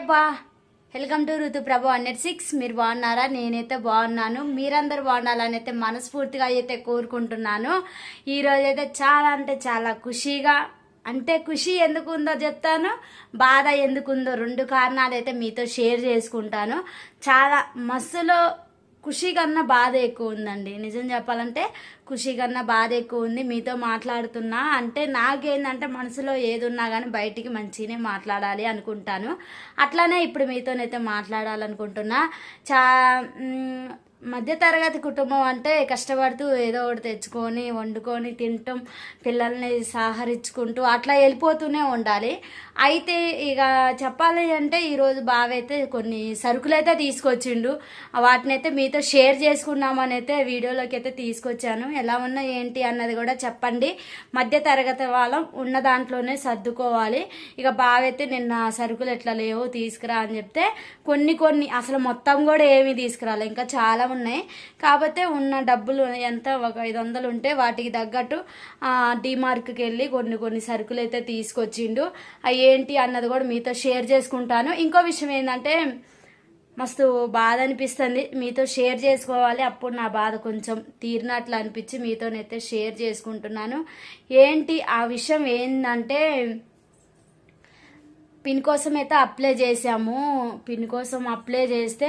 బా welcome to Ruthu Prabhu hundred six. మీరు బాగున్నారా? నేనైతే బాగున్నాను. మీరందరూ బాగుండాలని అయితే మనస్ఫూర్తిగా అయితే కోరుకుంటున్నాను. ఈరోజు అయితే చాలా అంటే చాలా ఖుషీగా అంటే ఖుషి ఎందుకు ఉందో చెప్తాను బాధ ఎందుకు ఉందో రెండు కారణాలు అయితే మీతో షేర్ చేసుకుంటాను. చాలా మస్తులో ఖుషి కన్నా బాధ ఎక్కువ ఉందండి. నిజం చెప్పాలంటే ఖుషి కన్నా బాధ ఎక్కువ ఉంది. మీతో మాట్లాడుతున్నా అంటే నాకేందంటే మనసులో ఏది ఉన్నా కానీ బయటికి మంచిగానే మాట్లాడాలి అనుకుంటాను. అట్లానే ఇప్పుడు మీతోనైతే మాట్లాడాలనుకుంటున్నా. చా మధ్యతరగతి కుటుంబం అంటే కష్టపడుతూ ఏదో ఒకటి తెచ్చుకొని వండుకొని తినటం పిల్లల్ని సహరించుకుంటూ అట్లా వెళ్ళిపోతూనే ఉండాలి. అయితే ఇక చెప్పాలి అంటే ఈరోజు బావైతే కొన్ని సరుకులు అయితే తీసుకొచ్చిండు. వాటిని అయితే మీతో షేర్ చేసుకున్నామని అయితే వీడియోలోకి అయితే తీసుకొచ్చాను. ఎలా ఉన్నా ఏంటి అన్నది కూడా చెప్పండి. మధ్య తరగతి వాళ్ళం ఉన్న దాంట్లోనే సర్దుకోవాలి. ఇక బావైతే నిన్న సరుకులు ఎట్లా లేవో తీసుకురా అని చెప్తే కొన్ని కొన్ని అసలు మొత్తం కూడా ఏమీ తీసుకురాలి. ఇంకా చాలా ఉన్నాయి. కాకపోతే ఉన్న డబ్బులు ఎంత? ఒక ఐదు వందలు ఉంటే వాటికి తగ్గట్టు డిమార్క్కి వెళ్ళి కొన్ని కొన్ని సరుకులు అయితే తీసుకొచ్చిండు. అవి ఏంటి అన్నది కూడా మీతో షేర్ చేసుకుంటాను. ఇంకో విషయం ఏంటంటే మస్తు బాధ అనిపిస్తుంది. మీతో షేర్ చేసుకోవాలి. అప్పుడు నా బాధ కొంచెం తీరినట్లు అనిపించి మీతోనైతే షేర్ చేసుకుంటున్నాను. ఏంటి ఆ విషయం ఏంటంటే పిన్ కోసం అయితే అప్లై చేసాము పిన్ కోసం అప్లై చేస్తే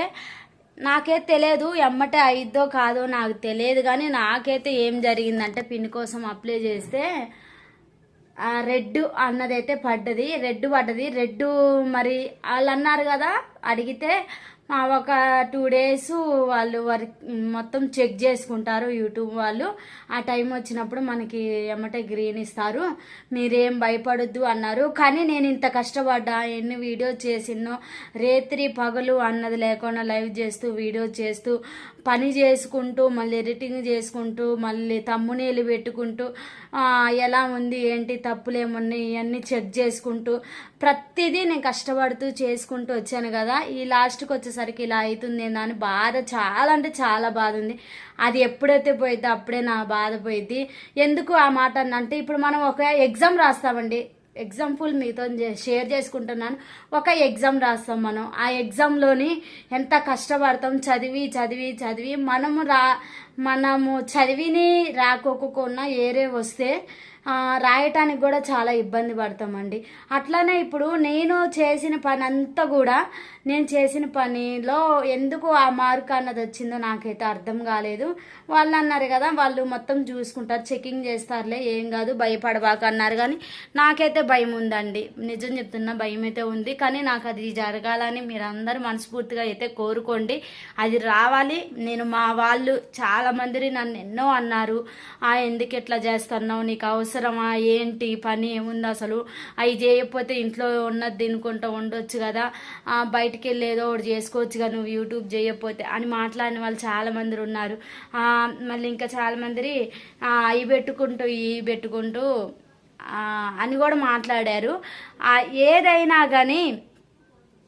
నాకే తెలియదు ఎమ్మటే అయిద్దో కాదో నాకు తెలియదు కానీ నాకైతే ఏం జరిగిందంటే పిన్ కోసం అప్లై చేస్తే రెడ్ అన్నదైతే పడ్డది రెడ్ పడ్డది. రెడ్ మరి వాళ్ళు అన్నారు కదా అడిగితే ఒక టూ డేస్ వాళ్ళు వర్క్ మొత్తం చెక్ చేసుకుంటారు యూట్యూబ్ వాళ్ళు. ఆ టైం వచ్చినప్పుడు మనకి ఎమ్మటే గ్రీన్ ఇస్తారు. మీరేం భయపడొద్దు అన్నారు. కానీ నేను ఇంత కష్టపడ్డా ఎన్ని వీడియోస్ చేసినో రేత్రి పగలు అన్నది లేకుండా లైవ్ చేస్తూ వీడియో చేస్తూ పని చేసుకుంటూ మళ్ళీ ఎడిటింగ్ చేసుకుంటూ మళ్ళీ తమ్మునీళ్ళు పెట్టుకుంటూ ఎలా ఉంది ఏంటి తప్పులేమున్నాయి ఇవన్నీ చెక్ చేసుకుంటూ ప్రతిదీ నేను కష్టపడుతూ చేసుకుంటూ వచ్చాను కదా. ఈ లాస్ట్కి వచ్చేసరికి ఇలా అవుతుంది అని బాధ చాలా అంటే చాలా బాధ ఉంది. అది ఎప్పుడైతే పోయిద్దో అప్పుడే నా బాధ పోయిద్ది. ఎందుకు ఆ మాట అంటే ఇప్పుడు మనం ఒక ఎగ్జామ్ రాస్తామండి. ఎగ్జాంపుల్ మీతో షేర్ చేసుకుంటున్నాను. ఒక ఎగ్జామ్ రాస్తాం మనం. ఆ ఎగ్జామ్లోని ఎంత కష్టపడతాం చదివి చదివి చదివి మనము రా మనము చదివిని రాకోకుండా ఏరే వస్తే రాయటానికి కూడా చాలా ఇబ్బంది పడతామండి. అట్లానే ఇప్పుడు నేను చేసిన పని అంతా కూడా నేను చేసిన పనిలో ఎందుకు ఆ మార్క్ అన్నది వచ్చిందో నాకైతే అర్థం కాలేదు. వాళ్ళు అన్నారు కదా వాళ్ళు మొత్తం చూసుకుంటారు చెకింగ్ చేస్తారులే ఏం కాదు భయపడబాక అన్నారు కానీ నాకైతే భయం ఉందండి. నిజం చెప్తున్నా భయం అయితే ఉంది. కానీ నాకు అది జరగాలని మీరందరూ మనస్ఫూర్తిగా అయితే కోరుకోండి. అది రావాలి. నేను మా వాళ్ళు చాలామంది నన్ను ఎన్నో అన్నారు. ఆ ఎందుకు ఇట్లా చేస్తున్నావు? నీకు అవసరమా? ఏంటి? పని ఏముంది అసలు? అవి చేయకపోతే ఇంట్లో ఉన్నది తినుకుంటూ ఉండొచ్చు కదా. బయటికి వెళ్ళి ఏదో ఒకటి చేసుకోవచ్చు కదా నువ్వు యూట్యూబ్ చేయకపోతే అని మాట్లాడిన వాళ్ళు చాలామంది ఉన్నారు. మళ్ళీ ఇంకా చాలామంది అవి పెట్టుకుంటూ ఇవి పెట్టుకుంటూ అని కూడా మాట్లాడారు. ఏదైనా కానీ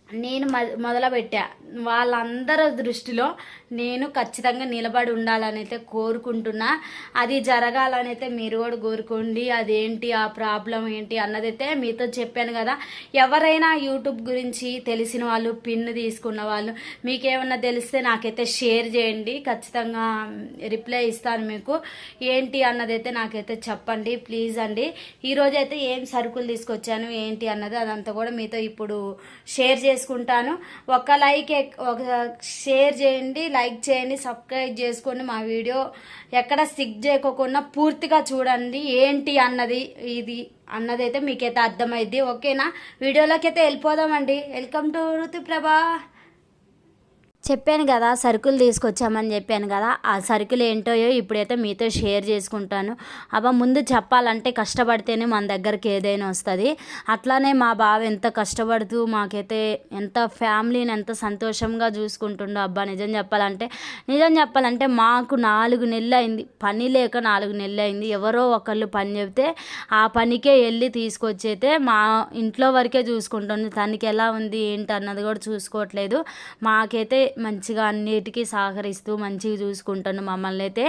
నేను మొదలుపెట్టా. వాళ్ళందరి దృష్టిలో నేను ఖచ్చితంగా నిలబడి ఉండాలని అయితే కోరుకుంటున్నా. అది జరగాలని అయితే మీరు కూడా కోరుకోండి. అదేంటి ఆ ప్రాబ్లం ఏంటి అన్నదైతే మీతో చెప్పాను కదా. ఎవరైనా యూట్యూబ్ గురించి తెలిసిన వాళ్ళు పిన్ తీసుకున్న వాళ్ళు మీకేమన్నా తెలిస్తే నాకైతే షేర్ చేయండి. ఖచ్చితంగా రిప్లై ఇస్తాను మీకు. ఏంటి అన్నదైతే నాకైతే చెప్పండి. ప్లీజ్ అండి. ఈరోజు అయితే ఏం సరుకులు తీసుకొచ్చాను ఏంటి అన్నది అదంతా కూడా మీతో ఇప్పుడు షేర్ చేసుకుంటాను. ఒక లైక్ ఒక షేర్ చేయండి లైక్ చేయండి సబ్స్క్రైబ్ చేసుకోండి మా వీడియో. ఎక్కడ సిక్ చేయకోకుండా పూర్తిగా చూడండి ఏంటి అన్నది ఇది అన్నదైతే మీకైతే అర్థమైద్ది. ఓకేనా? వీడియోలోకి అయితే వెళ్ళిపోదామండి. వెల్కమ్ టు ఋతుప్రభ చెప్పాను కదా సరుకులు తీసుకొచ్చామని చెప్పాను కదా ఆ సరుకులు ఏంటో ఇప్పుడైతే మీతో షేర్ చేసుకుంటాను. అబ్బా ముందు చెప్పాలంటే కష్టపడితేనే మన దగ్గరికి ఏదైనా వస్తుంది. అట్లానే మా బావ ఎంత కష్టపడుతూ మాకైతే ఎంత ఫ్యామిలీని ఎంత సంతోషంగా చూసుకుంటుండో అబ్బా నిజం చెప్పాలంటే నిజం చెప్పాలంటే మాకు నాలుగు నెలలు అయింది పని లేక నాలుగు నెలలు అయింది ఎవరో ఒకళ్ళు పని చెబితే ఆ పనికే వెళ్ళి తీసుకొచ్చైతే మా ఇంట్లో వరకే చూసుకుంటుంది. తనకి ఎలా ఉంది ఏంటి అన్నది కూడా చూసుకోవట్లేదు. మాకైతే మంచిగా అన్నిటికీ సహకరిస్తూ మంచిగా చూసుకుంటాను. మమ్మల్ని అయితే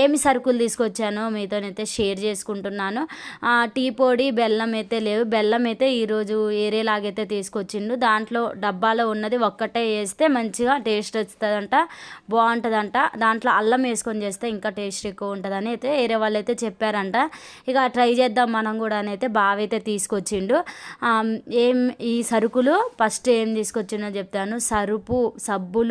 ఏమి సరుకులు తీసుకొచ్చానో మీతోనైతే షేర్ చేసుకుంటున్నాను. టీ పొడి బెల్లం అయితే లేవు. బెల్లం అయితే ఈరోజు ఏరేలాగైతే తీసుకొచ్చిండు. దాంట్లో డబ్బాలో ఉన్నది ఒక్కటే వేస్తే మంచిగా టేస్ట్ వస్తుందంట బాగుంటుందంట. దాంట్లో అల్లం వేసుకొని చేస్తే ఇంకా టేస్ట్ ఎక్కువ ఉంటుందని అయితే వేరే వాళ్ళు అయితే చెప్పారంట. ఇక ట్రై చేద్దాం మనం కూడా అని అయితే బావ తీసుకొచ్చిండు. ఏం ఈ సరుకులు ఫస్ట్ ఏం తీసుకొచ్చిండో చెప్తాను. సరుపు సబ్బులు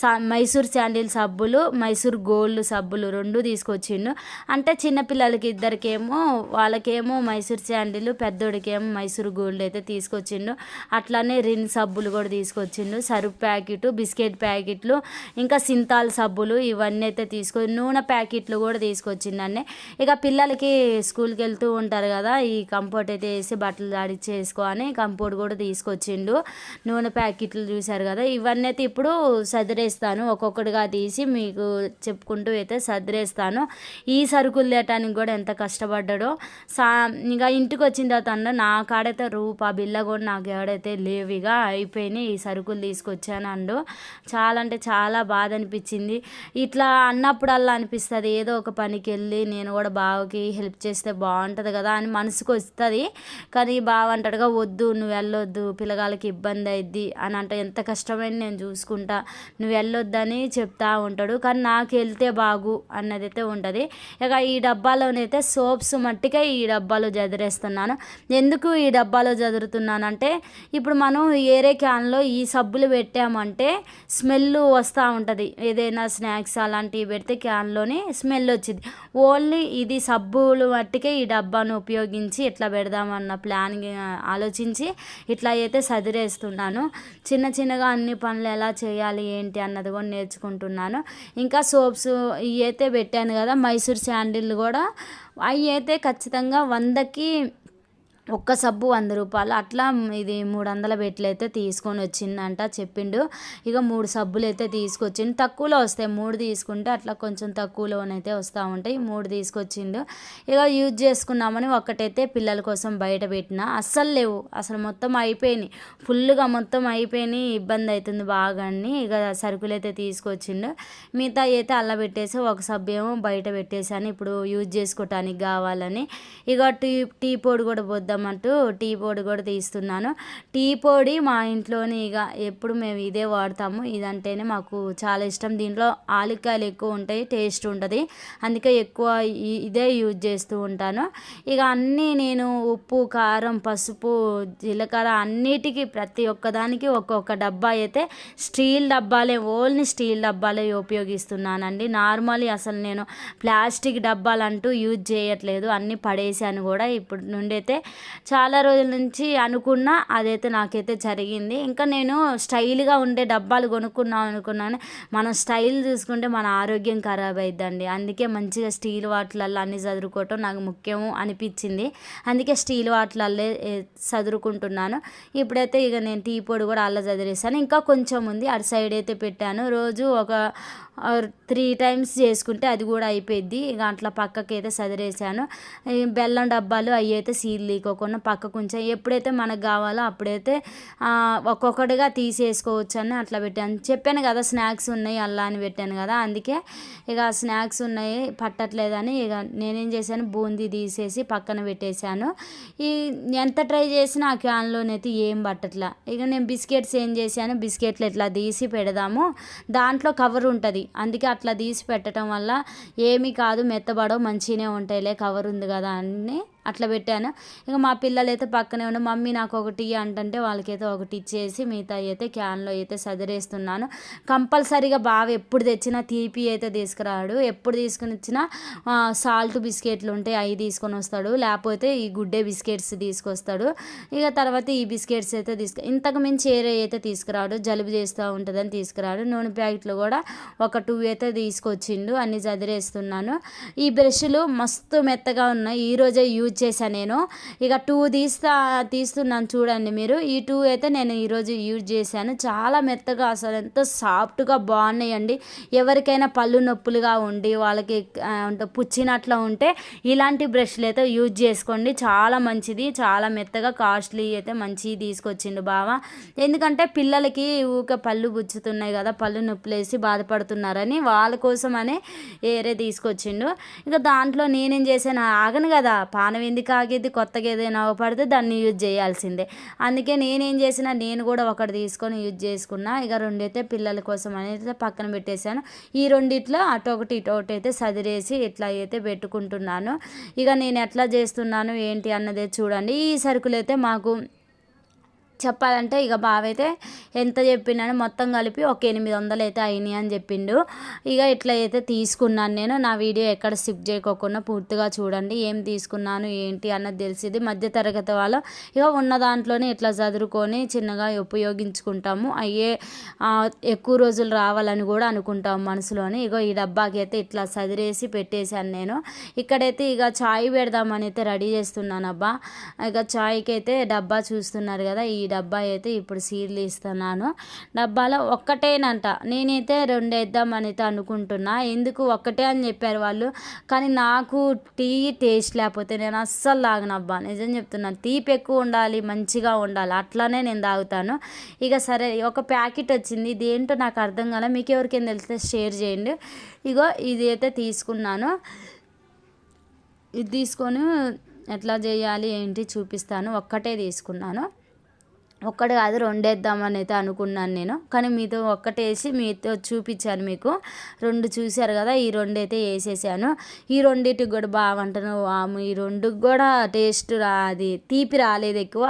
స మైసూర్ శాండిల్ సబ్బులు మైసూర్ గోల్డ్ సబ్బులు రెండు తీసుకొచ్చిండు. అంటే చిన్నపిల్లలకి ఇద్దరికేమో వాళ్ళకేమో మైసూర్ శాండిల్ పెద్దోడికేమో మైసూర్ గోల్డ్ అయితే తీసుకొచ్చిండు. అట్లానే రిన్ సబ్బులు కూడా తీసుకొచ్చిండు. సరుపు ప్యాకెట్ బిస్కెట్ ప్యాకెట్లు ఇంకా సింతాల్ సబ్బులు ఇవన్నీ అయితే తీసుకొని నూనె ప్యాకెట్లు కూడా తీసుకొచ్చిండండి ఇక పిల్లలకి స్కూల్కి వెళ్తూ ఉంటారు కదా ఈ కంఫర్ట్ అయితే వేసి బట్టలు దాడిచ్చేసుకో అని కంఫర్ట్ కూడా తీసుకొచ్చిండు. నూనె ప్యాకెట్లు చూశారు కదా ఇవన్నీ అయితే ఇప్పుడు సదిరేస్తాను ఒక్కొక్కటిగా తీసి మీకు చెప్పుకుంటూ అయితే సదిరేస్తాను. ఈ సరుకులు తేటానికి కూడా ఎంత కష్టపడ్డాడో. సా ఇంకా ఇంటికి వచ్చిన తర్వాత అన్న నా కాడైతే రూపా బిల్ల కూడా నాకు ఎవడైతే లేవిగా అయిపోయినాయి ఈ సరుకులు తీసుకొచ్చాను అండు చాలా అంటే చాలా బాధ అనిపించింది. ఇట్లా అన్నప్పుడల్లా అనిపిస్తుంది ఏదో ఒక పనికి వెళ్ళి నేను కూడా బావకి హెల్ప్ చేస్తే బాగుంటుంది కదా అని మనసుకు వస్తుంది. కానీ బావ అంటాడుగా వద్దు నువ్వు వెళ్ళొద్దు పిల్లగాళ్ళకి ఇబ్బంది అయింది అని అంటే ఎంత కష్టమైన నేను చూసుకుంటా నువ్వు వెళ్ళొద్దని చెప్తా ఉంటాడు. కానీ నాకు వెళ్తే బాగు అన్నదైతే ఉంటుంది. ఇక ఈ డబ్బాలోనైతే సోప్స్ మట్టికే ఈ డబ్బాలో జదిరేస్తున్నాను ఎందుకు ఈ డబ్బాలో జదురుతున్నానంటే ఇప్పుడు మనం ఏరే క్యాన్లో ఈ సబ్బులు పెట్టామంటే స్మెల్ వస్తూ ఉంటుంది. ఏదైనా స్నాక్స్ అలాంటివి పెడితే క్యాన్లోని స్మెల్ వచ్చింది ఓన్లీ ఇది సబ్బులు మట్టికే ఈ డబ్బాను ఉపయోగించి ఇట్లా పెడదామన్న ప్లాన్ ఆలోచించి ఇట్లా అయితే సదిరేస్తున్నాను. చిన్న చిన్నగా అన్ని పనులు ఎలా చేయాలి ఏంటి అన్నది కూడా నేర్చుకుంటున్నాను. ఇంకా సోప్స్ ఇవి అయితే పెట్టాను కదా మైసూర్ శాండిల్ కూడా. అవి అయితే ఖచ్చితంగా వందకి ఒక్క సబ్బు వంద రూపాయలు. అట్లా ఇది మూడు వందల బెట్లు తీసుకొని వచ్చిందంట చెప్పిండు. ఇక మూడు సబ్బులు అయితే తీసుకొచ్చిండు. తక్కువలో వస్తాయి. మూడు తీసుకుంటే అట్లా కొంచెం తక్కువలోనైతే వస్తూ ఉంటాయి. మూడు తీసుకొచ్చిండు. ఇక యూజ్ చేసుకున్నామని ఒక్కటైతే పిల్లల కోసం బయట పెట్టిన. అస్సలు లేవు. అసలు మొత్తం అయిపోయినాయి. ఫుల్గా మొత్తం అయిపోయినాయి. ఇబ్బంది అవుతుంది బాగా అని ఇక సరుకులు అయితే తీసుకొచ్చిండు. మిగతా అయితే అల్ల పెట్టేసి ఒక సబ్బు ఏమో బయట పెట్టేసాను ఇప్పుడు యూజ్ చేసుకోవటానికి కావాలని. ఇక టీ టీ పొడి కూడా పోద్దాం అంటూ టీ పొడి కూడా తీస్తున్నాను. టీ పొడి మా ఇంట్లోని ఇక ఎప్పుడు మేము ఇదే వాడతాము. ఇదంటేనే మాకు చాలా ఇష్టం. దీంట్లో ఆలికాయలు ఎక్కువ ఉంటాయి టేస్ట్ ఉంటుంది. అందుకే ఎక్కువ ఇదే యూజ్ చేస్తూ ఉంటాను. ఇక అన్నీ నేను ఉప్పు కారం పసుపు జీలకర్ర అన్నిటికీ ప్రతి ఒక్కదానికి ఒక్కొక్క డబ్బా అయితే స్టీల్ డబ్బాలే ఓన్లీ స్టీల్ డబ్బాలే ఉపయోగిస్తున్నానండి. నార్మల్లీ అసలు నేను ప్లాస్టిక్ డబ్బాలు అంటూ యూజ్ చేయట్లేదు. అన్నీ పడేసాను కూడా. ఇప్పుడు నుండి అయితే చాలా రోజుల నుంచి అనుకున్నా అదైతే నాకైతే జరిగింది. ఇంకా నేను స్టైల్గా ఉండే డబ్బాలు కొనుక్కున్నాం అనుకున్నాను. మనం స్టైల్ చూసుకుంటే మన ఆరోగ్యం ఖరాబ్ అయిద్దండి. అందుకే మంచిగా స్టీల్ వాటిలల్లో అన్ని చదువుకోవటం నాకు ముఖ్యము అనిపించింది. అందుకే స్టీల్ వాటిలల్లే చదువుకుంటున్నాను ఇప్పుడైతే ఇక నేను టీ పొడి కూడా అల్ల చదివేసాను ఇంకా కొంచెం ఉంది అటు సైడ్ అయితే పెట్టాను. రోజు ఒక త్రీ టైమ్స్ చేసుకుంటే అది కూడా అయిపోయింది ఇక అట్లా పక్కకి అయితే చదివేసాను బెల్లం డబ్బాలు అవి అయితే సీల్ లీక్ లీకోకుండా పక్కకు కొంచెం ఎప్పుడైతే మనకు కావాలో అప్పుడైతే ఒక్కొక్కటిగా తీసేసుకోవచ్చు అని అట్లా పెట్టాను. చెప్పాను కదా స్నాక్స్ ఉన్నాయి అల్లా అని పెట్టాను కదా అందుకే ఇక స్నాక్స్ ఉన్నాయి పట్టట్లేదని ఇక నేనేం చేశాను బూందీ తీసేసి పక్కన పెట్టేశాను. ఈ ఎంత ట్రై చేసినా ఆ క్యాన్లోనైతే ఏం పట్టట్లా. ఇక నేను బిస్కెట్స్ ఏం చేశాను బిస్కెట్లు ఇట్లా తీసి పెడదాము. దాంట్లో కవర్ ఉంటుంది. అందుకే అట్లా తీసి పెట్టడం వల్ల ఏమీ కాదు మెత్తబడో మంచిగానే ఉంటాయిలే కవర్ ఉంది కదా అని అట్లా పెట్టాను. ఇక మా పిల్లలు అయితే పక్కనే ఉన్న మమ్మీ నాకు ఒకటి అంటంటే వాళ్ళకైతే ఒకటి ఇచ్చేసి మిగతా అయితే క్యాన్లో అయితే సదిరేస్తున్నాను. కంపల్సరీగా బాగా ఎప్పుడు తెచ్చినా తీపి అయితే తీసుకురాడు. ఎప్పుడు తీసుకుని ఇచ్చినా సాల్ట్ బిస్కెట్లు ఉంటాయి అవి తీసుకొని వస్తాడు. లేకపోతే ఈ గుడ్డే బిస్కెట్స్ తీసుకొస్తాడు. ఇక తర్వాత ఈ బిస్కెట్స్ అయితే తీసుకు ఇంతకు మించి ఏరే అయితే తీసుకురాడు? జలుబు చేస్తూ ఉంటుందని తీసుకురాడు. నూనె ప్యాకెట్లు కూడా ఒక టూ అయితే తీసుకొచ్చిండు. అన్ని చదిరేస్తున్నాను ఈ బ్రష్లు మస్తు మెత్తగా ఉన్నాయి. ఈ రోజే యూజ్ యూజ్ చేశాను నేను. ఇక టూ తీస్తా తీస్తున్నాను చూడండి మీరు. ఈ టూ అయితే నేను ఈరోజు యూజ్ చేశాను. చాలా మెత్తగా అసలు ఎంత సాఫ్ట్గా బాగున్నాయండి. ఎవరికైనా పళ్ళు నొప్పులుగా ఉండి వాళ్ళకి పుచ్చినట్లా ఉంటే ఇలాంటి బ్రష్లు అయితే యూజ్ చేసుకోండి. చాలా మంచిది చాలా మెత్తగా కాస్ట్లీ అయితే మంచిది తీసుకొచ్చిండు బావ. ఎందుకంటే పిల్లలకి ఊక పళ్ళు పుచ్చుతున్నాయి కదా పళ్ళు నొప్పులేసి బాధపడుతున్నారని వాళ్ళ కోసం అనే ఏరే తీసుకొచ్చిండు. ఇక దాంట్లో నేనేం చేశాను? ఆగను కదా పాన ఎందుకు ఆగేది? కొత్తగా ఏదైనా పడితే దాన్ని యూజ్ చేయాల్సిందే. అందుకే నేనేం చేసిన నేను కూడా ఒకటి తీసుకొని యూజ్ చేసుకున్నా. ఇక రెండైతే పిల్లల కోసం అనేది పక్కన పెట్టేశాను. ఈ రెండిట్లో అటు ఒకటి ఇటు ఒకటి అయితే సదిరేసి ఇట్లా అయితే పెట్టుకుంటున్నాను. ఇక నేను ఎట్లా చేస్తున్నాను ఏంటి అన్నదే చూడండి. ఈ సరుకులు అయితే మాకు చెప్పాలంటే ఇక బావైతే ఎంత చెప్పినాను మొత్తం కలిపి ఒక ఎనిమిది వందలు అయితే అయినాయి అని చెప్పిండు. ఇక ఇట్లా అయితే తీసుకున్నాను నేను. నా వీడియో ఎక్కడ స్కిప్ చేయకోకుండా పూర్తిగా చూడండి. ఏం తీసుకున్నాను ఏంటి అన్నది తెలిసింది మధ్య తరగతి వాళ్ళు ఇక ఉన్న దాంట్లోనే ఇట్లా చదువుకొని చిన్నగా ఉపయోగించుకుంటాము. అయ్యే ఎక్కువ రోజులు రావాలని కూడా అనుకుంటాము మనసులోని. ఇగో ఈ డబ్బాకి అయితే ఇట్లా సదిరేసి పెట్టేశాను నేను. ఇక్కడైతే ఇక చాయ్ పెడదామని అయితే రెడీ చేస్తున్నాను అబ్బా ఇక చాయ్కి అయితే డబ్బా చూస్తున్నారు కదా ఈ డబ్బా అయితే ఇప్పుడు సీర్లు ఇస్తున్నాను. డబ్బాలో ఒక్కటేనంట. నేనైతే రెండు వేద్దామనైతే అయితే అనుకుంటున్నా. ఎందుకు ఒక్కటే అని చెప్పారు వాళ్ళు. కానీ నాకు టీ టేస్ట్ లేకపోతే నేను అస్సలు తాగనబ్బా. నిజం చెప్తున్నాను తీపి ఎక్కువ ఉండాలి మంచిగా ఉండాలి. అట్లానే నేను తాగుతాను. ఇక సరే ఒక ప్యాకెట్ వచ్చింది. ఇది ఏంటో నాకు అర్థం కాలే. మీకు ఎవరికైనా తెలిస్తే షేర్ చేయండి. ఇగో ఇది అయితే తీసుకున్నాను. ఇది తీసుకొని ఎట్లా చేయాలి ఏంటి చూపిస్తాను. ఒక్కటే తీసుకున్నాను. ఒక్కటి కాదు రెండేద్దామని అయితే అనుకున్నాను నేను. కానీ మీతో ఒక్కటేసి మీతో చూపించాను మీకు. రెండు చూశారు కదా ఈ రెండు అయితే వేసేసాను. ఈ రెండింటికి కూడా బాగుంటాను వాము. ఈ రెండుకి కూడా టేస్ట్ రా అది తీపి రాలేదు ఎక్కువ.